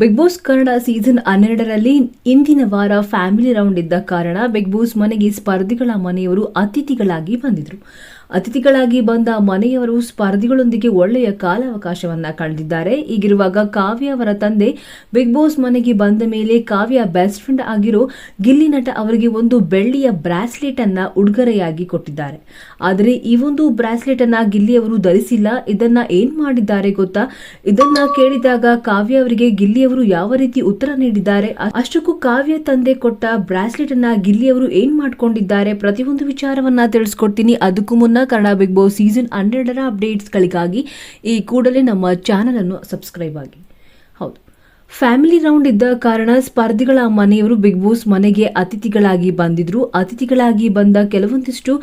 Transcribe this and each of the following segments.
Big boss Kannada season ಹನ್ನೆರಡರಲ್ಲಿ ಇಂದಿನ ವಾರ ಫ್ಯಾಮಿಲಿ ರೌಂಡ್ ಇದ್ದ ಕಾರಣ ಬಿಗ್ ಬಾಸ್ ಮನೆಗೆ ಸ್ಪರ್ಧಿಗಳ ಮನೆಯವರು ಅತಿಥಿಗಳಾಗಿ ಬಂದಿದ್ರು. ಅತಿಥಿಗಳಾಗಿ ಬಂದ ಮನೆಯವರು ಸ್ಪರ್ಧಿಗಳೊಂದಿಗೆ ಒಳ್ಳೆಯ ಕಾಲಾವಕಾಶವನ್ನ ಕಳೆದಿದ್ದಾರೆ. ಈಗಿರುವಾಗ ಕಾವ್ಯ ಅವರ ತಂದೆ ಬಿಗ್ ಬಾಸ್ ಮನೆಗೆ ಬಂದ ಮೇಲೆ ಕಾವ್ಯ ಬೆಸ್ಟ್ ಫ್ರೆಂಡ್ ಆಗಿರೋ ಗಿಲ್ಲಿ ನಟ ಅವರಿಗೆ ಒಂದು ಬೆಳ್ಳಿಯ ಬ್ರಾಸ್ಲೆಟ್ ಅನ್ನ ಉಡುಗೊರೆಯಾಗಿ ಕೊಟ್ಟಿದ್ದಾರೆ. ಆದರೆ ಈ ಒಂದು ಬ್ರಾಸ್ಲೆಟ್ ಅನ್ನ ಗಿಲ್ಲಿ ಅವರು ಧರಿಸಿಲ್ಲ. ಇದನ್ನ ಏನ್ ಮಾಡಿದ್ದಾರೆ ಗೊತ್ತಾ? ಇದನ್ನ ಕೇಳಿದಾಗ ಕಾವ್ಯ ಅವರಿಗೆ ಗಿಲ್ಲಿ ಅವರು ಯಾವ ರೀತಿ ಉತ್ತರ ನೀಡಿದ್ದಾರೆ? ಅಷ್ಟಕ್ಕೂ ಕಾವ್ಯ ತಂದೆ ಕೊಟ್ಟ ಬ್ರಾಸ್ಲೆಟ್ ಅನ್ನ ಗಿಲ್ಲಿ ಅವರು ಏನ್ ಮಾಡ್ಕೊಂಡಿದ್ದಾರೆ? ಪ್ರತಿಯೊಂದು ವಿಚಾರವನ್ನ ತಿಳಿಸ್ಕೊಡ್ತೀನಿ. ಅದಕ್ಕೂ ಮುನ್ನ ಕನ್ನಡ ಬಿಗ್ ಬಾಸ್ ಸೀಸನ್ ಹನ್ನೆರಡರ ಅಪ್ಡೇಟ್ಸ್ಗಳಿಗಾಗಿ ಈ ಕೂಡಲೇ ನಮ್ಮ ಚಾನಲನ್ನು ಸಬ್ಸ್ಕ್ರೈಬ್ ಆಗಿ. ಹೌದು. ಫ್ಯಾಮಿಲಿ ರೌಂಡ್ ಇದ್ದ ಕಾರಣ ಸ್ಪರ್ಧಿಗಳ ಮನೆಯವರು ಬಿಗ್ ಬಾಸ್ ಮನೆಗೆ ಅತಿಥಿಗಳಾಗಿ ಬಂದಿದ್ರು. ಅತಿಥಿಗಳಾಗಿ ಬಂದ ಕೆಲವೊಂದಿಷ್ಟು,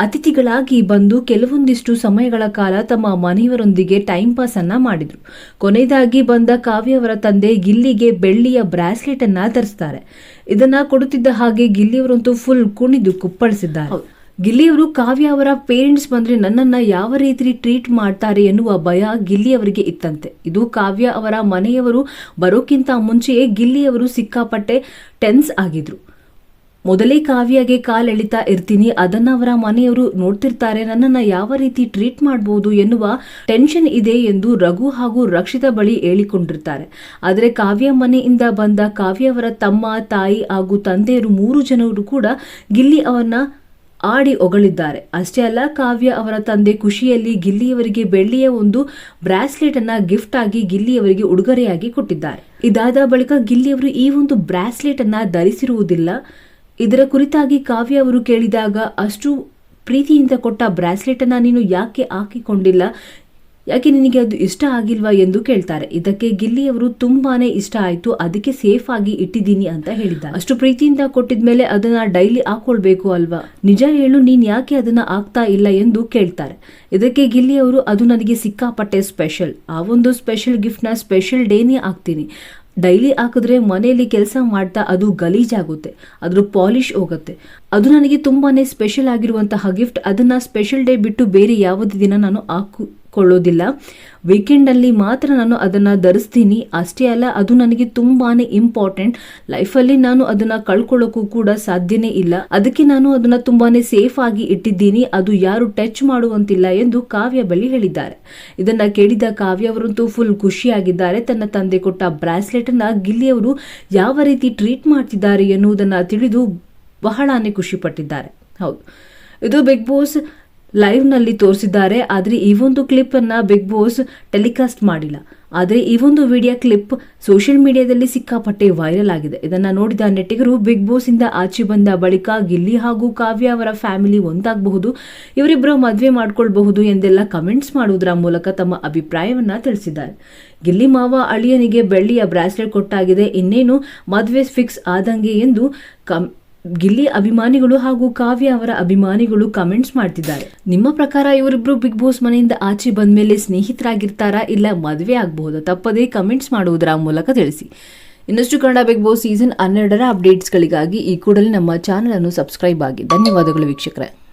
ಅತಿಥಿಗಳಾಗಿ ಬಂದು ಕೆಲವೊಂದಿಷ್ಟು ಸಮಯಗಳ ಕಾಲ ತಮ್ಮ ಮನೆಯವರೊಂದಿಗೆ ಟೈಮ್ ಪಾಸ್ ಮಾಡಿದರು. ಕೊನೆಯದಾಗಿ ಬಂದ ಕಾವ್ಯ ಅವರ ತಂದೆ ಗಿಲ್ಲಿಗೆ ಬೆಳ್ಳಿಯ ಬ್ರಾಸ್ಲೆಟ್ ಅನ್ನ ಧರಿಸ್ತಾರೆ. ಇದನ್ನು ಕೊಡುತ್ತಿದ್ದ ಹಾಗೆ ಗಿಲ್ಲಿಯವರಂತೂ ಫುಲ್ ಕುಣಿದು ಕುಪ್ಪಳಿಸಿದ್ದಾರೆ. ಗಿಲ್ಲಿಯವರು ಕಾವ್ಯ ಅವರ ಪೇರೆಂಟ್ಸ್ ಬಂದ್ರೆ ನನ್ನನ್ನ ಯಾವ ರೀತಿ ಟ್ರೀಟ್ ಮಾಡ್ತಾರೆ ಎನ್ನುವ ಭಯ ಗಿಲ್ಲಿ ಅವರಿಗೆ ಇತ್ತಂತೆ. ಇದು ಕಾವ್ಯ ಅವರ ಮನೆಯವರು ಬರೋಕ್ಕಿಂತ ಮುಂಚೆಯೇ ಗಿಲ್ಲಿಯವರು ಸಿಕ್ಕಾಪಟ್ಟೆ ಟೆನ್ಸ್ ಆಗಿದ್ರು. ಮೊದಲೇ ಕಾವ್ಯಗೆ ಕಾಲೆಳಿತಾ ಇರ್ತೀನಿ, ಅದನ್ನ ಅವರ ಮನೆಯವರು ನೋಡ್ತಿರ್ತಾರೆ, ನನ್ನನ್ನ ಯಾವ ರೀತಿ ಟ್ರೀಟ್ ಮಾಡಬಹುದು ಎನ್ನುವ ಟೆನ್ಷನ್ ಇದೆ ಎಂದು ರಘು ಹಾಗೂ ರಕ್ಷಿತ ಬಳಿ ಹೇಳಿಕೊಂಡಿರ್ತಾರೆ. ಆದರೆ ಕಾವ್ಯ ಮನೆಯಿಂದ ಬಂದ ಕಾವ್ಯ ಅವರ ತಮ್ಮ, ತಾಯಿ ಹಾಗೂ ತಂದೆಯರು ಮೂರು ಜನರು ಕೂಡ ಗಿಲ್ಲಿ ಅವನ್ನ ಆಡಿ ಒಗಳಿದ್ದಾರೆ ಅಷ್ಟೇ ಅಲ್ಲ, ಕಾವ್ಯ ಅವರ ತಂದೆ ಖುಷಿಯಲ್ಲಿ ಗಿಲ್ಲಿಯವರಿಗೆ ಬೆಳ್ಳಿಯ ಒಂದು ಬ್ರಾಸ್ಲೆಟ್ ಅನ್ನ ಗಿಫ್ಟ್ ಆಗಿ ಗಿಲ್ಲಿಯವರಿಗೆ ಉಡುಗೊರೆಯಾಗಿ ಕೊಟ್ಟಿದ್ದಾರೆ. ಇದಾದ ಬಳಿಕ ಗಿಲ್ಲಿಯವರು ಈ ಒಂದು ಬ್ರಾಸ್ಲೆಟ್ ಅನ್ನ ಧರಿಸಿರುವುದಿಲ್ಲ. ಇದರ ಕುರಿತಾಗಿ ಕಾವ್ಯ ಅವರು ಕೇಳಿದಾಗ, ಅಷ್ಟು ಪ್ರೀತಿಯಿಂದ ಕೊಟ್ಟ ಬ್ರಾಸ್ಲೆಟ್ ಅನ್ನ ನೀನು ಯಾಕೆ ಹಾಕಿಕೊಂಡಿಲ್ಲ? ಯಾಕೆ ನಿನಗೆ ಅದು ಇಷ್ಟ ಆಗಿಲ್ವಾ ಎಂದು ಕೇಳ್ತಾರೆ. ಇದಕ್ಕೆ ಗಿಲ್ಲಿಯವರು ತುಂಬಾನೇ ಇಷ್ಟ ಆಯ್ತು, ಅದಕ್ಕೆ ಸೇಫ್ ಆಗಿ ಇಟ್ಟಿದ್ದೀನಿ ಅಂತ ಹೇಳಿದ್ದ ಅಷ್ಟು ಪ್ರೀತಿಯಿಂದ ಕೊಟ್ಟಿದ್ಮೇಲೆ ಅದನ್ನ ಡೈಲಿ ಹಾಕೊಳ್ಬೇಕು ಅಲ್ವಾ? ನಿಜ ಹೇಳು, ನೀನ್ ಯಾಕೆ ಅದನ್ನ ಆಗ್ತಾ ಇಲ್ಲ ಎಂದು ಕೇಳ್ತಾರೆ. ಇದಕ್ಕೆ ಗಿಲ್ಲಿಯವರು, ಅದು ನನಗೆ ಸಿಕ್ಕಾಪಟ್ಟೆ ಸ್ಪೆಷಲ್ ಆ ಒಂದು ಸ್ಪೆಷಲ್ ಗಿಫ್ಟ್ನ ಸ್ಪೆಷಲ್ ಡೇನೇ ಹಾಕ್ತೀನಿ. ಡೈಲಿ ಹಾಕಿದ್ರೆ ಮನೆಯಲ್ಲಿ ಕೆಲಸ ಮಾಡ್ತಾ ಅದು ಗಲೀಜಾಗುತ್ತೆ, ಅದ್ರ ಪಾಲಿಶ್ ಹೋಗುತ್ತೆ. ಅದು ನನಗೆ ತುಂಬಾನೇ ಸ್ಪೆಷಲ್ ಆಗಿರುವಂತಹ ಗಿಫ್ಟ್ ಅದನ್ನ ಸ್ಪೆಷಲ್ ಡೇ ಬಿಟ್ಟು ಬೇರೆ ಯಾವುದೇ ದಿನ ನಾನು ಹಾಕಿಕೊಳ್ಳೋದಿಲ್ಲ ವೀಕೆಂಡಲ್ಲಿ ಮಾತ್ರ ನಾನು ಅದನ್ನು ಧರಿಸ್ತೀನಿ. ಅಷ್ಟೇ ಅಲ್ಲ, ಅದು ನನಗೆ ತುಂಬಾನೇ ಇಂಪಾರ್ಟೆಂಟ್ ಲೈಫಲ್ಲಿ ನಾನು ಅದನ್ನ ಕಳ್ಕೊಳ್ಳೋಕ್ಕೂ ಕೂಡ ಸಾಧ್ಯನೇ ಇಲ್ಲ. ಅದಕ್ಕೆ ನಾನು ಅದನ್ನ ತುಂಬಾನೇ ಸೇಫ್ ಆಗಿ ಇಟ್ಟಿದ್ದೀನಿ. ಅದು ಯಾರು ಟಚ್ ಮಾಡುವಂತಿಲ್ಲ ಎಂದು ಕಾವ್ಯ ಬಳಿ ಹೇಳಿದ್ದಾರೆ. ಇದನ್ನು ಕೇಳಿದ ಕಾವ್ಯ ಅವರಂತೂ ಫುಲ್ ಖುಷಿಯಾಗಿದ್ದಾರೆ. ತನ್ನ ತಂದೆ ಕೊಟ್ಟ ಬ್ರಾಸ್ಲೆಟ್ ಅನ್ನ ಗಿಲ್ಲಿಯವರು ಯಾವ ರೀತಿ ಟ್ರೀಟ್ ಮಾಡ್ತಿದ್ದಾರೆ ಎನ್ನುವುದನ್ನು ತಿಳಿದು ಬಹಳಾನೇ ಖುಷಿಪಟ್ಟಿದ್ದಾರೆ. ಹೌದು. ಇದು ಬಿಗ್ ಬಾಸ್ ಲೈವ್ನಲ್ಲಿ ತೋರಿಸಿದ್ದಾರೆ, ಆದರೆ ಈ ಒಂದು ಕ್ಲಿಪ್ ಅನ್ನ ಬಿಗ್ ಬಾಸ್ ಟೆಲಿಕಾಸ್ಟ್ ಮಾಡಿಲ್ಲ. ಆದರೆ ಈ ಒಂದು ವಿಡಿಯೋ ಕ್ಲಿಪ್ ಸೋಷಿಯಲ್ ಮೀಡಿಯಾದಲ್ಲಿ ಸಿಕ್ಕಾಪಟ್ಟೆ ವೈರಲ್ ಆಗಿದೆ. ಇದನ್ನು ನೋಡಿದ ನೆಟ್ಟಿಗರು ಬಿಗ್ ಬಾಸ್ ಇಂದ ಆಚೆ ಬಂದ ಬಳಿಕ ಗಿಲ್ಲಿ ಹಾಗೂ ಕಾವ್ಯ ಅವರ ಫ್ಯಾಮಿಲಿ ಒಂದಾಗಬಹುದು ಇವರಿಬ್ಬರು ಮದುವೆ ಮಾಡ್ಕೊಳ್ಬಹುದು ಎಂದೆಲ್ಲ ಕಮೆಂಟ್ಸ್ ಮಾಡುವುದರ ಮೂಲಕ ತಮ್ಮ ಅಭಿಪ್ರಾಯವನ್ನ ತಿಳಿಸಿದ್ದಾರೆ. ಗಿಲ್ಲಿ ಮಾವ ಅಳಿಯನಿಗೆ ಬೆಳ್ಳಿಯ ಬ್ರಾಸ್ಲೆಟ್ ಕೊಟ್ಟಾಗಿದೆ, ಇನ್ನೇನು ಮದುವೆ ಫಿಕ್ಸ್ ಆದಂಗೆ ಎಂದು ಕಮ್ ಗಿಲ್ಲಿ ಅಭಿಮಾನಿಗಳು ಹಾಗೂ ಕಾವ್ಯ ಅವರ ಅಭಿಮಾನಿಗಳು ಕಮೆಂಟ್ಸ್ ಮಾಡ್ತಿದ್ದಾರೆ. ನಿಮ್ಮ ಪ್ರಕಾರ ಇವರಿಬ್ರು ಬಿಗ್ ಬಾಸ್ ಮನೆಯಿಂದ ಆಚೆ ಬಂದ ಮೇಲೆ ಸ್ನೇಹಿತರಾಗಿರ್ತಾರಾ ಇಲ್ಲ ಮದುವೆ ಆಗಬಹುದು? ತಪ್ಪದೇ ಕಮೆಂಟ್ಸ್ ಮಾಡುವುದರ ಮೂಲಕ ತಿಳಿಸಿ. ಇನ್ನಷ್ಟು ಕನ್ನಡ ಬಿಗ್ ಬಾಸ್ ಸೀಸನ್ ಹನ್ನೆರಡರ ಅಪ್ಡೇಟ್ಸ್ಗಳಿಗಾಗಿ ಈ ಕೂಡಲೇ ನಮ್ಮ ಚಾನಲ್ ಅನ್ನು ಸಬ್ಸ್ಕ್ರೈಬ್ ಆಗಿ. ಧನ್ಯವಾದಗಳು ವೀಕ್ಷಕರೇ.